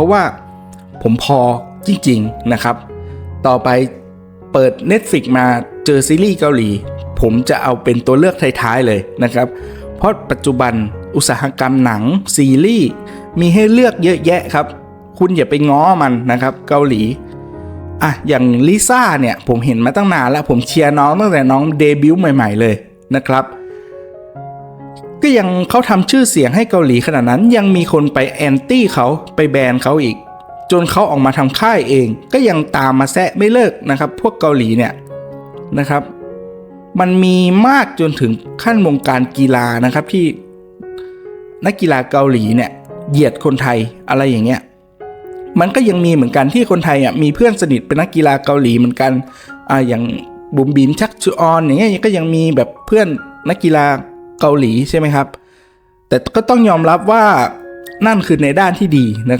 ราะว่าผมพอจริงๆนะครับ ต่อไปเปิด Netflix มาเจอซีรีส์เกาหลี ผมจะเอาเป็นตัวเลือกท้ายๆเลยนะครับ เพราะปัจจุบันอุตสาหกรรมหนังซีรีส์มีให้เลือกเยอะแยะครับ คุณอย่าไปง้อมันนะครับ เกาหลีอะอย่างลิซ่าเนี่ยผมเห็นมาตั้งนานแล้ว ผมเชียร์น้องตั้งแต่น้องเดบิวต์ใหม่ ๆ เลยนะครับ ก็ยังเขาทำชื่อเสียงให้เกาหลีขนาดนั้นยังมีคนไปแอนตี้เขาไปแบนเขาอีก จนเขาออกมาทำค่ายเอง ก็ยังตามมาแซะไม่เลิกนะครับ พวกเกาหลีเนี่ยนะครับ มันมีมากจนถึงขั้นวงการกีฬานะครับที่นักกีฬาเกาหลีเนี่ยเหยียดคนไทยอะไรอย่างเงี้ยมันก็ยังมีเหมือนกันที่คนไทยอะมีเพื่อนสนิทเป็นนักกีฬาเกาหลีเหมือนกันอ่าอย่างบุ๋มบินชักชูออนอย่างเงี้ยก็ยังมีแบบเพื่อนนักกีฬา เกาหลีใช่ไหมครับ แต่ก็ต้องยอมรับว่านั่นคือในด้านที่ดีนะ